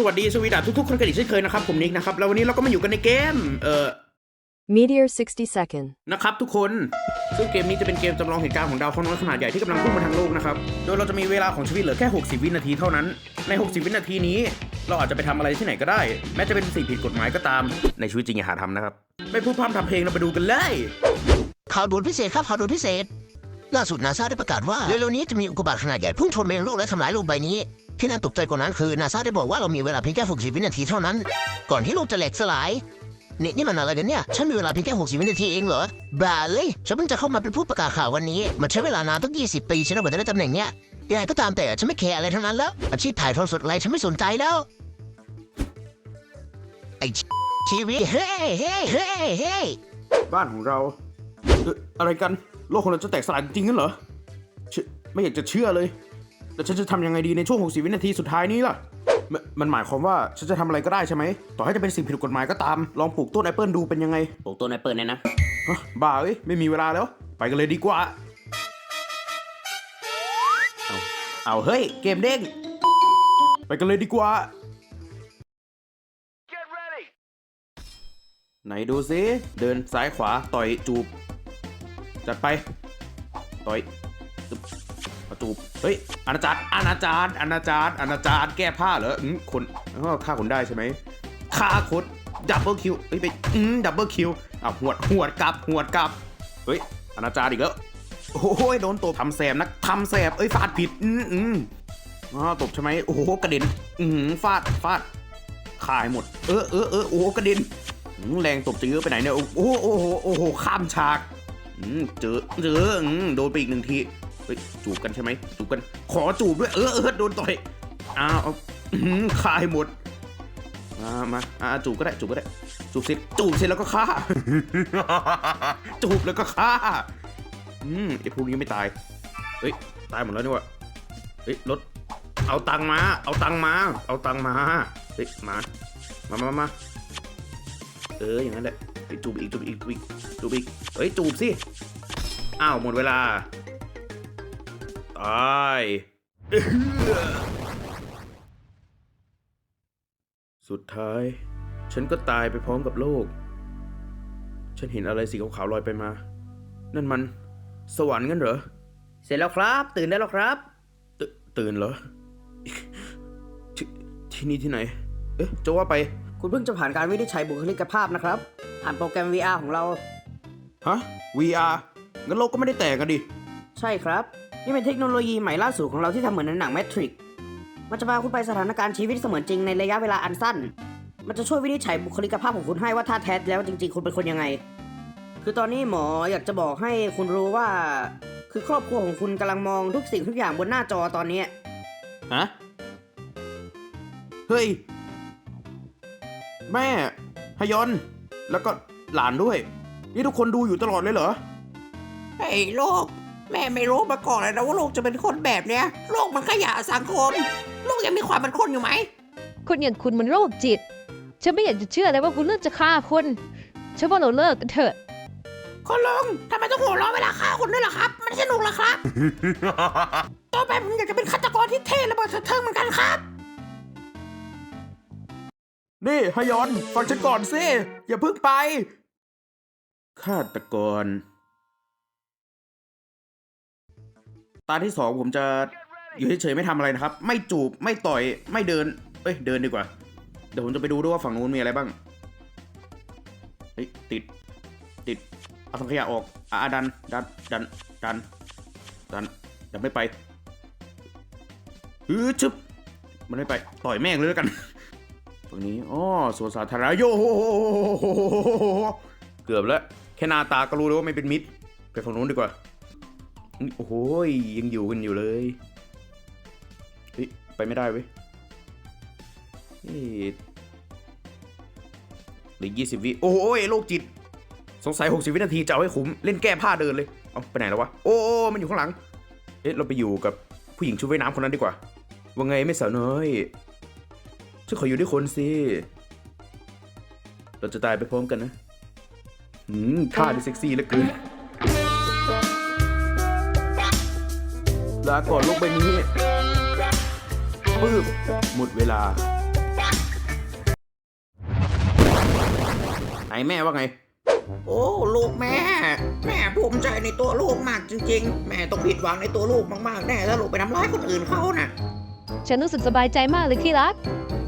สวัสดีสวีดัสทุกๆคนกันอีกเช่นเคยนะครับ ผมนิกนะครับ แล้ววันนี้เราก็มาอยู่กันในเกม เอ่อ Meteor 60 second. นะครับทุกคน ซึ่งเกมนี้จะเป็นเกมจำลองเหตุการณ์ของดาวเคราะห์น้อยขนาดใหญ่ที่กำลังพุ่งมาทางโลกนะครับ โดยเราจะมีเวลาของชีวิตเหลือแค่ 60 วินาทีเท่านั้น ใน 60 วินาทีนี้ เราอาจจะไปทำอะไรที่ไหนก็ได้ แม้จะเป็นสิ่งผิดกฎหมายก็ตาม ในชีวิตจริงอย่าหาทำนะครับ ไม่พูดพร่ำทำเพลงเราไปดูกันเลย ข่าวด่วนพิเศษครับข่าวด่วนพิเศษ ล่าสุดนาซาได้ประกาศว่าเร็วๆนี้จะมีอุกกาบาตขนาดใหญ่พุ่งชนเมงโลกและทำลายโลกใบนี้ ที่น่าตกใจกว่านั้นคือนาซาได้บอกว่าเรามีเวลาเพียงแค่ 60 วินาทีเท่านั้น ก่อนที่โลกจะแหลกสลาย นี่นี่มันอะไรกันเนี่ย ฉันมีเวลาเพียงแค่ 60 วินาทีเองเหรอบ้าเลยฉันเพิ่งจะเข้ามาเป็นผู้ประกาศข่าววันนี้ มันใช้เวลานานตั้ง 20 ปีฉันกว่าจะได้ตำแหน่งเนี้ยยังไงก็ตามแต่ฉันไม่แคร์อะไรทั้งนั้นแล้ว อาชีพถ่ายทอดสดอะไรฉันไม่สนใจแล้ว ไอชีวิตเฮ้เฮ้เฮ้เฮ้บ้านของเราเอ่ออะไรกัน โลกของเราจะแตกสลายจริงๆงั้นเหรอเชื่อไม่อยากจะเชื่อเลย แต่ฉันจะทำยังไงดีในช่วง 60 วินาทีสุดท้ายนี้ล่ะมมันหมายความว่าฉันจะทำอะไรก็ได้ใช่ไหม ต่อให้จะเป็นสิ่งผิดกฎหมายก็ตาม ลองปลูกต้นแอปเปิลดูเป็นยังไงปลูกต้นแอปเปิลเนี่ยนะ ฮะบ้าเอ้ยไม่มีเวลาแล้ว ไปกันเลยดีกว่า เอาเอาเฮ้ย เกมเด้ง ไปกันเลยดีกว่า ไหนดูซิเดินซ้ายขวาต่อยจูบ จัดไป ต่อยจุบ เอาจูบเฮ้ยอนาจารอนาจารอนาจารอนาจารแก้ผ้าเหรออืมคนอ้าวฆ่าคนได้ใช่ไหมฆ่าคนดับเบิลคิวเฮ้ยไปอืมดับเบิลคิวอะหวดหวดกลับหวดกลับเฮ้ยอนาจารอีกแล้วโอ้ยโดนตบทำแสบนักทำแสบเอ้ยฟาดผิดอืมอืมอ๋อตบใช่ไหมโอ้โหกระเด็นอืมฟาดฟาดขายหมด เออเออเออโอ้กระเด็นแรงตบจะเยอะไปไหนเนี่ยโอ้โหโอ้โหโอ้โหข้ามฉากอืมเจอเจออืมโดนไปอีกหนึ่งที ฮ้ยจูบกันใช่ไหมจูบกัน ขอจูบด้วย เออเออโดนต่อยอ้าวเอาอื้อหือคายหมดมามาอ่าจูบก็ได้จูบก็ได้ จูบเสร็จจูบเสร็จแล้วก็ฆ่า จูบแล้วก็ฆ่า อืมไอพวกนี้ไม่ตาย เฮ้ยตายหมดแล้วนี่วะเฮ้ยรถเอาตังมา เอาตังมา เอาตังมา เฮ้ยมา มามามาเอออย่างนั้นแหละจูบอีกจูบอีกจูบอีกจูบอีก เฮ้ยจูบสิ อ้าวหมดเวลา ตาย สุดท้าย ฉันก็ตายไปพร้อมกับโลก ฉันเห็นอะไรสีขาวๆลอยไปมา นั่นมัน สวรรค์งั้นเหรอ เสร็จแล้วครับ ตื่นได้แล้วครับตตื่นเหรอที่ที่นี่ที่ไหน เอ๊ะจะว่าไป คุณเพิ่งจะผ่านการวินิจฉัยบุคลิกภาพนะครับ ผ่านโปรแกรม VR ของเรา ฮะ VR งั้นโลกก็ไม่ได้แตกกันดิ ใช่ครับ นี่เป็นเทคโนโลยีใหม่ล่าสุดของเราที่ทำเหมือนในหนังแมทริกมันจะพาคุณไปสถานการณ์ชีวิตเสมือนจริงในระยะเวลาอันสั้น มันจะช่วยวินิจฉัยบุคลิกภาพของคุณให้ว่าท่าแท้แล้วจริง ๆ คุณเป็นคนยังไง คือตอนนี้หมออยากจะบอกให้คุณรู้ว่า คือครอบครัวของคุณกำลังมองทุกสิ่งทุกอย่างบนหน้าจอตอนนี้ ฮะ เฮ้ย แม่ฮยอน แล้วก็หลานด้วย นี่ทุกคนดูอยู่ตลอดเลยเหรอ ไอ้โลก แม่ไม่รู้มาก่อนเลยนะว่าโลกจะเป็นคนแบบเนี้ยโลกมันขยะสังคมโลกยังมีความเป็นคนอยู่ไหม คนอย่างคุณมันโรคจิต ฉันไม่อยากจะเชื่อเลยว่าคุณเลือกจะฆ่าคนฉันว่าเราเลิกกันเถอะ คุณลุงทำไมต้องหัวเราะเวลาฆ่าคนด้วยล่ะครับ มันสนุกเหรอครับ ต่อไปผมอยากจะเป็นฆาตกรที่เท่ระเบิดสะเทิงเหมือนกันครับ นี่ฮยอน ฟังฉันก่อนสิ อย่าเพิ่งไปฆาตกร ตาที่สองผมจะอยู่เฉยๆไม่ทำอะไรนะครับ ไม่จูบไม่ต่อยไม่เดิน เอ้ยเดินดีกว่า เดี๋ยวผมจะไปดูด้วยว่าฝั่งนู้นมีอะไรบ้างเฮ้ยติดติดเอาถังขยะออกอะดันดันดันดันดันดันไม่ไปฮือชึบมันไม่ไปต่อยแม่งเลยแล้วกันฝั่งนี้อ๋อสวนสาธารณะโยโหเกือบแล้วแค่นาตาก็รู้เลยว่าไม่เป็นมิตรไปฝั่งนู้นดีกว่า โอ้โหยยังอยู่กันอยู่เลยเฮ้ยไปไม่ได้เว้ยเหลือยี่สิบวิโอ้ยโรคจิต สงสัยหกสิบวินาทีจะเอาให้คุ้มเล่นแก้ผ้าเดินเลย เอาไปไหนแล้ววะ โอ้โอ้มันอยู่ข้างหลัง เอ๊ะเราไปอยู่กับผู้หญิงชุดว่ายน้ำคนนั้นดีกว่า ว่าไงไม่สาวน้อยฉันขออยู่ด้วยคนสิ เราจะตายไปพร้อมกันนะหืมท่าดิเซ็กซี่เหลือเกิน ลาก่อนลูกใบนี้ปื๊บหมดเวลา ไหนแม่ว่าไง โอ้ ลูกแม่ แม่ภูมิใจในตัวลูกมากจริง ๆ แม่ต้องผิดหวังในตัวลูกมากๆแน่ถ้าลูกไปทำร้ายคนอื่นเขาน่ะ ฉันรู้สึกสบายใจมากเลยที่รัก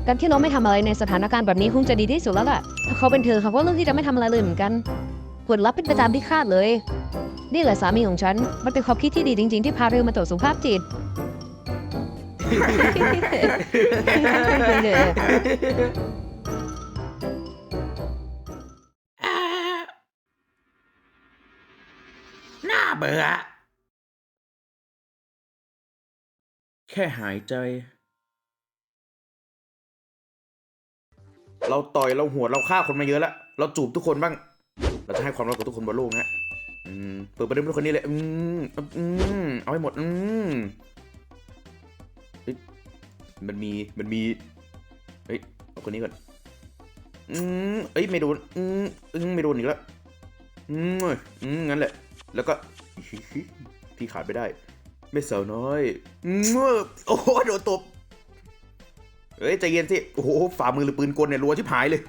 การที่น้องไม่ทำอะไรในสถานการณ์แบบนี้คงจะดีที่สุดแล้วล่ะ ถ้าเขาเป็นเธอเขาก็เรื่องที่จะไม่ทำอะไรเลยเหมือนกัน ผลลัพธ์เป็นไปตามที่คาดเลย นี่แหละสามีของฉัน มันเป็นความคิดที่ดีจริง ๆ ที่พาเธอมาตรวจสุขภาพจิต เอ่อน่าเบื่อ แค่หายใจ เราต่อยเราหัวดเราฆ่าคนมาเยอะแล้ว เราจูบทุกคนบ้าง เราจะให้ความรักกับทุกคนบนโลกนะอืม เปิดประเด็นเป็นคนนี้เลยอืมอืมเอาให้หมดอืมมันมีมันมีเฮ้ยเอาคนนี้ก่อนอืมเอ้ยไม่โดนอืมอืมไม่โดนอีกแล้วอืมเอ้ยอืมงั้นแหละ แล้วก็พี่ขาดไม่ได้ ไม่สาวน้อยอืมโอ้โหโดนตบเฮ้ยใจเย็นสิโอ้โหฝ่ามือหรือปืนกลเนี่ยรัวชิบหายเลย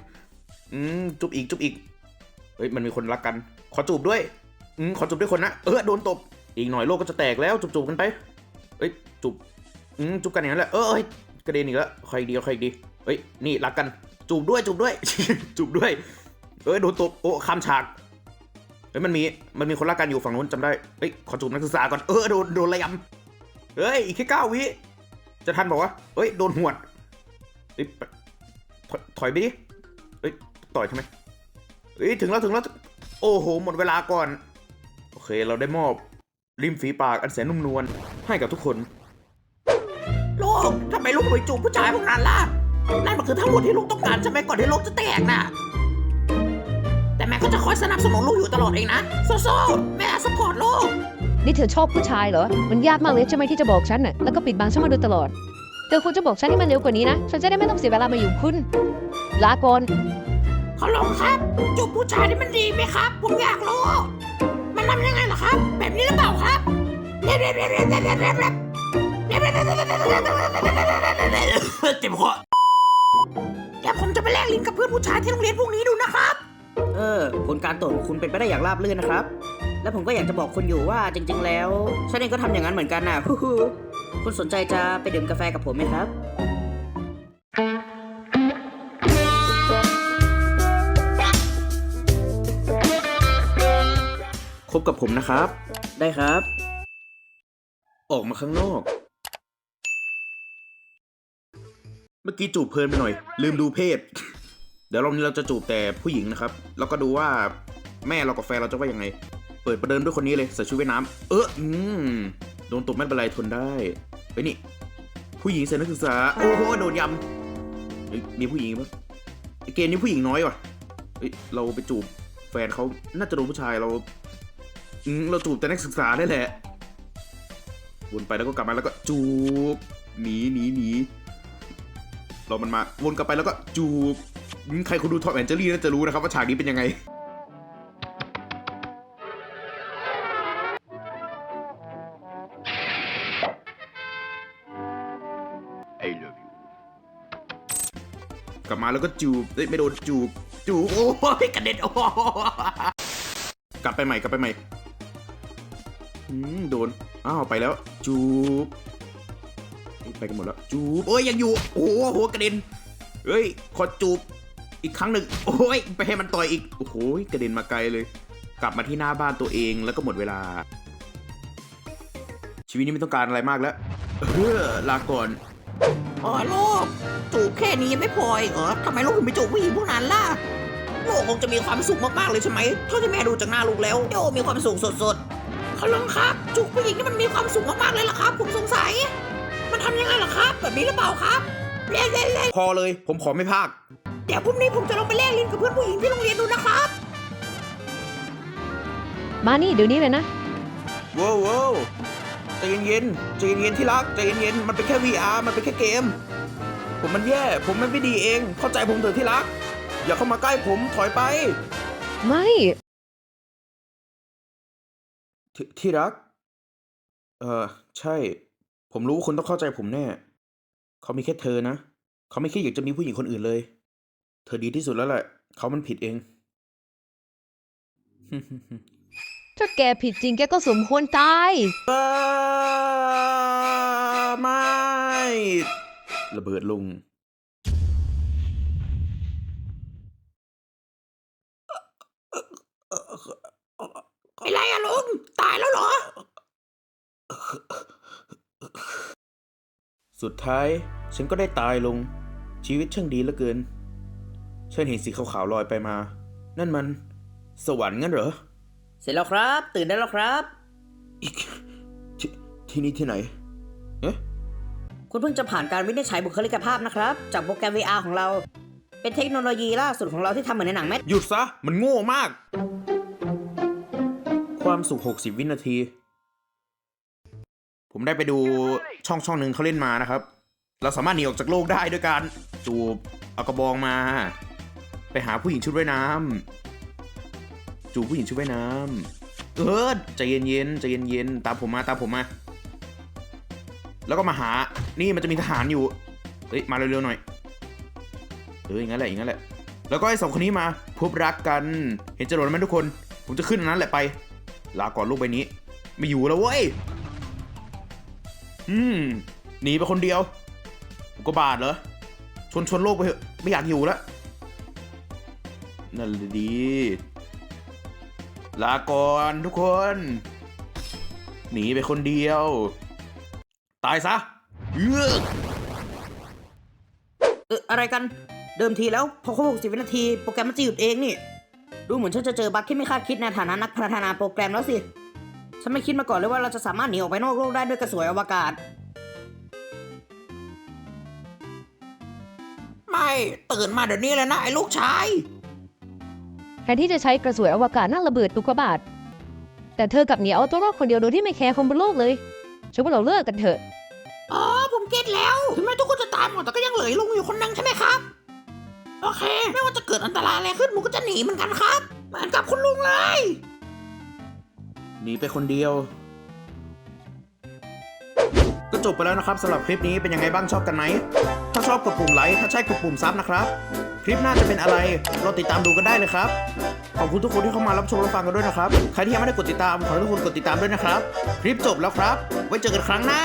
อืมจุบอีกจุบอีกเฮ้ยมันมีคนรักกัน ขอจูบด้วย อืมขอจูบด้วยคนนะเออโดนตบอีกหน่อยโลกก็จะแตกแล้วจูบๆกันไปเฮ้ยจูบอืมจูบกันอย่างนั้นแหละเออเฮ้ยกระเด็นอีกแล้วใครดีเอาใครดีเฮ้ยนี่รักกันจูบด้วยจูบด้วยจูบด้วยเอ้ยโดนตบโอ้ข้ามฉากเฮ้ยมันมีมันมีคนรักกันอยู่ฝั่งนู้นจำได้เฮ้ยขอจูบนักศึกษาก่อนเออโดนโดนระยำเฮ้ยอีกแค่เก้าวิจะทันบอกว่าเฮ้ยโดนหวดเฮ้ยถอยไปดิเฮ้ยต่อยทำไมเฮ้ยถึงแล้วถึงแล้วโอ้โหหมดเวลาก่อน เคเราได้มอบริมฝีปากอันแสนนุ่มนวลให้กับทุกคน ลูกทำไมลูกไปจูบผู้ชายพวกนั้นล่ะ นั่นมันคือทั้งหมดที่ลูกต้องการใช่ไหมก่อนที่โลกจะแตกน่ะ แต่แม่ก็จะคอยสนับสนุนลูกอยู่ตลอดเองนะสู้ๆแม่สปอร์ตลูก นี่เธอชอบผู้ชายเหรอ มันยากมากเลยใช่ไหมที่จะบอกฉันน่ะ แล้วก็ปิดบังฉันมาโดยตลอด เธอควรจะบอกฉันให้มันเร็วกว่านี้นะ ฉันจะได้ไม่ต้องเสียเวลามาอยู่กับคุณลาก่อนขอลองครับจูบผู้ชายนี่มันดีไหมครับ ผมอยากรู้ มันทำยังไงล่ะครับ แบบนี้หรือเปล่าครับเจ็บคอเดี๋ยวผมจะไปแลกลิ้นกับเพื่อนผู้ชายที่โรงเรียนพวกนี้ดูนะครับ เออ ผลการตรวจของคุณเป็นไปได้อย่างราบรื่นนะครับ และผมก็อยากจะบอกคุณอยู่ว่าจริง ๆ แล้วฉันเองก็ทำอย่างนั้นเหมือนกันน่ะคุณสนใจจะไปดื่มกาแฟกับผมไหมครับ คบกับผมนะครับ ได้ครับ ออกมาข้างนอก เมื่อกี้จูบเพลินไปหน่อย ลืมดูเพศ เดี๋ยวรอบนี้เราจะจูบแต่ผู้หญิงนะครับ แล้วก็ดูว่าแม่เรากับแฟนเราจะว่ายังไง เปิดประเดิมด้วยคนนี้เลยใส่ชุดว่ายน้ำเอออืมโดนตบไม่เป็นไรทนได้ไปนี่ ผู้หญิงใส่นักศึกษา โอ้โหโดนยำเฮ้ยมีผู้หญิงปะไอเกมนี้ผู้หญิงน้อยว่ะเฮ้ยเราไปจูบแฟนเขาน่าจะโดนผู้ชายเรา อืมเราจูบแต่นักศึกษาได้แหละวนไปแล้วก็กลับมาแล้วก็จูบหนีหนีหนีเรามันมาวนกลับไปแล้วก็จูบอืมใครคุณดูทอมแอนเจอรี่น่าจะรู้นะครับว่าฉากนี้เป็นยังไงกลับมาแล้วก็จูบเอ้ยไม่โดนจูบจูบโอ้ยกระเด็นโอ้โหกลับไปใหม่กลับไปใหม่อืม โดน อ้าวไปแล้ว จูบไปกันหมดแล้ว จูบโอ้ยยังอยู่ โอ้โหกระเด็นเฮ้ยขอจูบอีกครั้งหนึ่งโอ้ยไปให้มันต่อยอีก โอ้โหกระเด็นมาไกลเลย กลับมาที่หน้าบ้านตัวเองแล้วก็หมดเวลา ชีวิตนี้ไม่ต้องการอะไรมากแล้วเฮ้อลาก่อนอ๋อลูกจูบแค่นี้ยังไม่พออีกเหรอทำไมลูกถึงไปจูบผู้หญิงพวกนั้นล่ะลูกคงจะมีความสุขมากๆเลยใช่ไหมเท่าที่แม่ดูจากหน้าลูกแล้วโยมีความสุขสดๆ เขาลองครับจูบผู้หญิงนี่มันมีความสุขมากๆเลยล่ะครับ ผมสงสัย มันทำยังไงล่ะครับ แบบนี้หรือเปล่าครับเล่นเล่นเล่นพอเลย ผมขอไม่พากเดี๋ยวพรุ่งนี้ผมจะลองไปแลกลิ้นกับเพื่อนผู้หญิงที่โรงเรียนดูนะครับมานี่เดี๋ยวนี้เลยนะว้าวว้าวใจเย็นๆใจเย็นๆที่รักใจเย็นๆมันเป็นแค่ VR มันเป็นแค่เกม ผมมันแย่ ผมมันไม่ดีเอง เข้าใจผมเถอะที่รัก อย่าเข้ามาใกล้ผมถอยไป ไม่ ทที่รัก เออใช่ ผมรู้ว่าคุณต้องเข้าใจผมแน่ เขามีแค่เธอนะ เขาไม่คิดอยากจะมีผู้หญิงคนอื่นเลย เธอดีที่สุดแล้วแหละ เขามันผิดเอง ถ้าแกผิดจริงแกก็สมควรตาย เออไม่ ระเบิดลง เป็นไรอะลุง ตายแล้วเหรอ สุดท้ายฉันก็ได้ตายลง ชีวิตช่างดีเหลือเกิน ฉันเห็นสีขาวๆลอยไปมา นั่นมัน สวรรค์งั้นเหรอ เสร็จแล้วครับ ตื่นได้แล้วครับ อีกทที่นี่ที่ไหนเอ๊ะคุณเพิ่งจะผ่านการวินิจฉัยบุคลิกภาพนะครับ จากโปรแกรม VR ของเรา เป็นเทคโนโลยีล่าสุดของเราที่ทำเหมือนในหนังแมทหยุดซะ มันโง่มาก ความสุข 60 วินาที ผมได้ไปดูช่องช่องหนึ่งเขาเล่นมานะครับ เราสามารถหนีออกจากโลกได้ด้วยการจูบเอากระบองมา ไปหาผู้หญิงชุดว่ายน้ำจูบผู้หญิงชุดว่ายน้ำเออใจเย็นๆใจเย็นๆตามผมมาตามผมมา แล้วก็มาหานี่มันจะมีทหารอยู่เฮ้ยมาเร็วๆหน่อยเอออย่างนั้นแหละอย่างนั้นแหละ แล้วก็ไอ้สองคนนี้มาพบรักกันเห็นจรวดไหมทุกคน ผมจะขึ้นอันนั้นแหละไป ลาก่อนลูกใบนี้ ไม่อยู่แล้วเว้ย อืม หนีไปคนเดียวกกาบาทเหรอชนชนโลกไปเถอะ ไม่อยากอยู่แล้ว นั่นดี ลาก่อนทุกคน หนีไปคนเดียว ตายซะเยือเอออะไรกัน เดิมทีแล้วพอครบ60 วินาที โปรแกรมมันจะหยุดเองนี่ ดูเหมือนฉันจะเจอบั๊กที่ไม่คาดคิดในฐานะนักพัฒนาโปรแกรมแล้วสิ ฉันไม่คิดมาก่อนเลยว่าเราจะสามารถหนีออกไปนอกโลกได้ด้วยกระสวยอวกาศ ไม่ตื่นมาเดี๋ยวนี้เลยนะ ไอ้ลูกชาย แทนที่จะใช้กระสวยอวกาศนั่งระเบิดอุกกาบาตแต่เธอกลับหนีเอาตัวรอดคนเดียวโดยที่ไม่แคร์คนบนโลกเลยฉันว่าเราเลิกกันเถอะ อ๋อ ผมเก็ตแล้วถึงแม้ทุกคนจะตายหมดแต่ก็ยังเหลือลุงอยู่คนนึงใช่ไหมครับ โอเค ไม่ว่าจะเกิดอันตรายอะไรขึ้นผมก็จะหนีเหมือนกันครับ เหมือนกับคุณลุงเลย หนีไปคนเดียว ก็จบไปแล้วนะครับสำหรับคลิปนี้เป็นยังไงบ้างชอบกันไหม ถ้าชอบกดปุ่มไลค์ถ้าใช่กดปุ่มซับนะครับ คลิปหน้าจะเป็นอะไรเราติดตามดูกันได้เลยครับ ขอบคุณทุกคนที่เข้ามารับชมรับฟังกันด้วยนะครับ ใครที่ยังไม่ได้กดติดตามขอให้ทุกคนกดติดตามด้วยนะครับ คลิปจบแล้วครับ ไว้เจอกันครั้งหน้า